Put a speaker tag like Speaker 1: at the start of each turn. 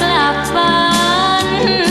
Speaker 1: กลับบ้าน